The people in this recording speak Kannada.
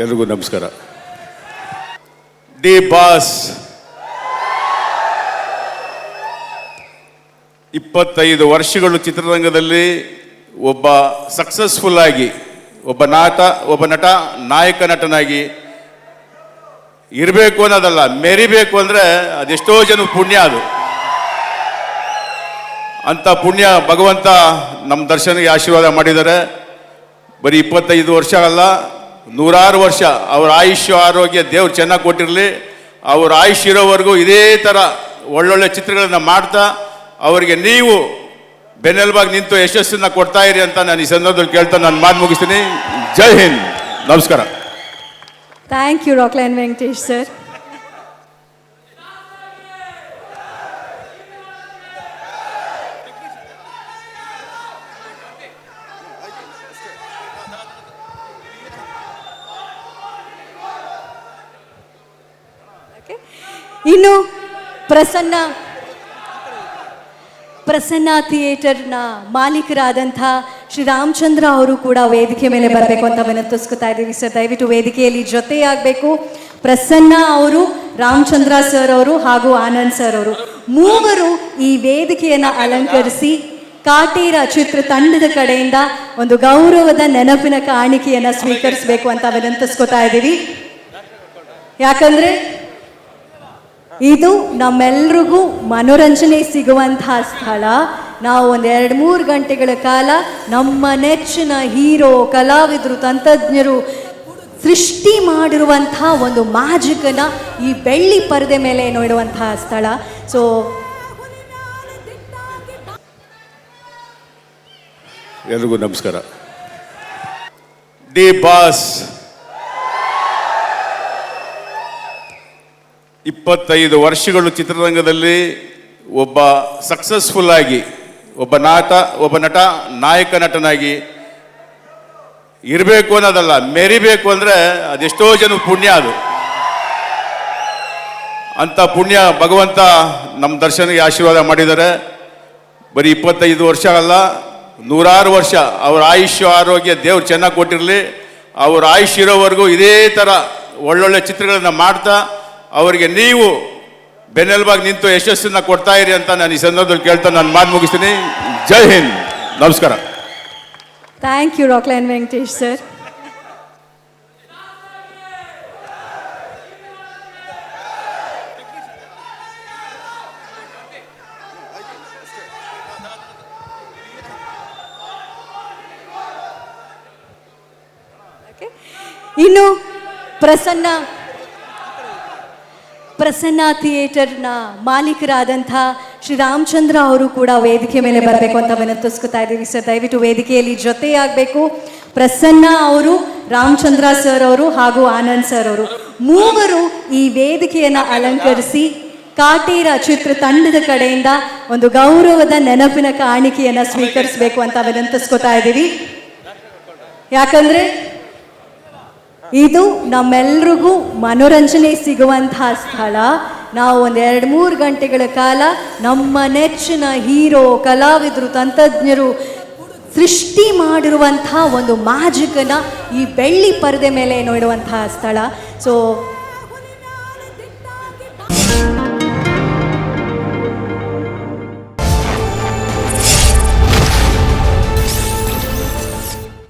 ಎಲ್ರಿಗೂ ನಮಸ್ಕಾರ. D boss. ಇಪ್ಪತ್ತೈದು ವರ್ಷಗಳು ಚಿತ್ರರಂಗದಲ್ಲಿ ಒಬ್ಬ ಸಕ್ಸಸ್ಫುಲ್ ಆಗಿ, ಒಬ್ಬ ನಾಟ, ಒಬ್ಬ ನಟ, ನಾಯಕ ನಟನಾಗಿ ಇರಬೇಕು ಅನ್ನೋದಲ್ಲ, ಮೆರಿಬೇಕು ಅಂದರೆ ಅದೆಷ್ಟೋ ಜನ ಪುಣ್ಯ ಅದು. ಅಂಥ ಪುಣ್ಯ ಭಗವಂತ ನಮ್ಮ ದರ್ಶನಿಗೆ ಆಶೀರ್ವಾದ ಮಾಡಿದ್ದಾರೆ. ಬರೀ ಇಪ್ಪತ್ತೈದು ವರ್ಷ ಅಲ್ಲ ನೂರಾರು ವರ್ಷ ಅವ್ರ ಆಯುಷ್ಯ, ಆರೋಗ್ಯ ದೇವ್ರು ಚೆನ್ನಾಗಿ ಕೊಟ್ಟಿರಲಿ. ಅವ್ರ ಆಯುಷ್ಯ ಇರೋವರೆಗೂ ಇದೇ ಥರ ಒಳ್ಳೊಳ್ಳೆ ಚಿತ್ರಗಳನ್ನು ಮಾಡ್ತಾ, ಅವರಿಗೆ ನೀವು ಬೆನ್ನೆಲುಬಾಗಿ ನಿಂತು ಯಶಸ್ಸನ್ನು ಕೊಡ್ತಾ ಇರಿ ಅಂತ ನಾನು ಈ ಸಂದರ್ಭದಲ್ಲಿ ಕೇಳ್ತಾ ನಾನು ಮಾತು ಮುಗಿಸ್ತೀನಿ. ಜೈ ಹಿಂದ್. ನಮಸ್ಕಾರ. Thank you Rockline Venkatesh sir ಇನ್ನು ಪ್ರಸನ್ನ ಪ್ರಸನ್ನ ಥಿಯೇಟರ್ನ ಮಾಲೀಕರಾದಂಥ ಶ್ರೀ ರಾಮಚಂದ್ರ ಅವರು ಕೂಡ ವೇದಿಕೆ ಮೇಲೆ ಬರಬೇಕು ಅಂತ ವಿನಂತಿಸ್ಕೊತಾ ಇದ್ದೀವಿ ಸರ್. ದಯವಿಟ್ಟು ವೇದಿಕೆಯಲ್ಲಿ ಜೊತೆಯಾಗಬೇಕು. ಪ್ರಸನ್ನ ಅವರು, ರಾಮಚಂದ್ರ ಸರ್ ಅವರು ಹಾಗೂ ಆನಂದ್ ಸರ್ ಅವರು ಮೂವರು ಈ ವೇದಿಕೆಯನ್ನು ಅಲಂಕರಿಸಿ ಕಾಟೇರ ಚಿತ್ರ ತಂಡದ ಕಡೆಯಿಂದ ಒಂದು ಗೌರವದ ನೆನಪಿನ ಕಾಣಿಕೆಯನ್ನು ಸ್ವೀಕರಿಸಬೇಕು ಅಂತ ವಿನಂತಿಸ್ಕೊತಾ ಇದ್ದೀವಿ. ಯಾಕಂದ್ರೆ ಇದು ನಮ್ಮೆಲ್ರಿಗೂ ಮನೋರಂಜನೆ ಸಿಗುವಂತಹ ಸ್ಥಳ. ನಾವು ಒಂದು ಎರಡು ಮೂರು ಗಂಟೆಗಳ ಕಾಲ ನಮ್ಮ ನೆಚ್ಚಿನ ಹೀರೋ, ಕಲಾವಿದರು, ತಂತ್ರಜ್ಞರು ಸೃಷ್ಟಿ ಮಾಡಿರುವಂತಹ ಒಂದು ಮ್ಯಾಜಿಕನ್ನು ಈ ಬೆಳ್ಳಿ ಪರದೆ ಮೇಲೆ ನೋಡುವಂತಹ ಸ್ಥಳ. ಸೊ ಎಲ್ರಿಗೂ ನಮಸ್ಕಾರ. The boss. ಇಪ್ಪತ್ತೈದು ವರ್ಷಗಳು ಚಿತ್ರರಂಗದಲ್ಲಿ ಒಬ್ಬ ಸಕ್ಸಸ್ಫುಲ್ ಆಗಿ, ಒಬ್ಬ ನಾಟ, ಒಬ್ಬ ನಟ, ನಾಯಕ ನಟನಾಗಿ ಇರಬೇಕು ಅನ್ನೋದಲ್ಲ, ಮೆರಿಬೇಕು ಅಂದರೆ ಅದೆಷ್ಟೋ ಜನ ಪುಣ್ಯ ಅದು. ಅಂತ ಪುಣ್ಯ ಭಗವಂತ ನಮ್ಮ ದರ್ಶನಿಗೆ ಆಶೀರ್ವಾದ ಮಾಡಿದ್ದಾರೆ. ಬರೀ ಇಪ್ಪತ್ತೈದು ವರ್ಷ ಅಲ್ಲ, ನೂರಾರು ವರ್ಷ ಅವ್ರ ಆಯುಷ್ಯ ಆರೋಗ್ಯ ದೇವ್ರು ಚೆನ್ನಾಗಿ ಕೊಟ್ಟಿರಲಿ. ಅವ್ರ ಆಯುಷ್ ಇರೋವರೆಗೂ ಇದೇ ಥರ ಒಳ್ಳೊಳ್ಳೆ ಚಿತ್ರಗಳನ್ನು ಮಾಡ್ತಾ ಅವರಿಗೆ ನೀವು ಬೆನ್ನೆಲುಬಾಗಿ ನಿಂತು ಯಶಸ್ಸನ್ನ ಕೊಡ್ತಾ ಇರಿ ಅಂತ ನಾನು ಈ ಸಂದರ್ಭದಲ್ಲಿ ಕೇಳ್ತಾ ನಾನು ಮಾತು ಮುಗಿಸ್ತೀನಿ. ಜೈ ಹಿಂದ್. ನಮಸ್ಕಾರ. Thank you Rockline Venkatesh sir ಇನ್ನು ಪ್ರಸನ್ನ ಪ್ರಸನ್ನ ಥಿಯೇಟರ್ನ ಮಾಲೀಕರಾದಂಥ ಶ್ರೀ ರಾಮಚಂದ್ರ ಅವರು ಕೂಡ ವೇದಿಕೆ ಮೇಲೆ ಬರಬೇಕು ಅಂತ ವಿನಂತಿಸ್ಕೊತಾ ಇದ್ದೀವಿ. ಸರ್, ದಯವಿಟ್ಟು ವೇದಿಕೆಯಲ್ಲಿ ಜೊತೆಯಾಗಬೇಕು. ಪ್ರಸನ್ನ ಅವರು, ರಾಮಚಂದ್ರ ಸರ್ ಅವರು ಹಾಗೂ ಆನಂದ್ ಸರ್ ಅವರು ಮೂವರು ಈ ವೇದಿಕೆಯನ್ನು ಅಲಂಕರಿಸಿ ಕಾಟೇರ ಚಿತ್ರ ತಂಡದ ಕಡೆಯಿಂದ ಒಂದು ಗೌರವದ ನೆನಪಿನ ಕಾಣಿಕೆಯನ್ನು ಸ್ವೀಕರಿಸಬೇಕು ಅಂತ ವಿನಂತಿಸ್ಕೊತಾ ಇದ್ದೀವಿ. ಯಾಕಂದ್ರೆ ಇದು ನಮ್ಮೆಲ್ರಿಗೂ ಮನೋರಂಜನೆ ಸಿಗುವಂತಹ ಸ್ಥಳ. ನಾವು ಒಂದು ಎರಡು ಮೂರು ಗಂಟೆಗಳ ಕಾಲ ನಮ್ಮ ನೆಚ್ಚಿನ ಹೀರೋ, ಕಲಾವಿದರು, ತಂತ್ರಜ್ಞರು ಸೃಷ್ಟಿ ಮಾಡಿರುವಂತಹ ಒಂದು ಮ್ಯಾಜಿಕನ್ನು ಈ ಬೆಳ್ಳಿ ಪರದೆ ಮೇಲೆ ನೋಡುವಂತಹ ಸ್ಥಳ. ಸೊ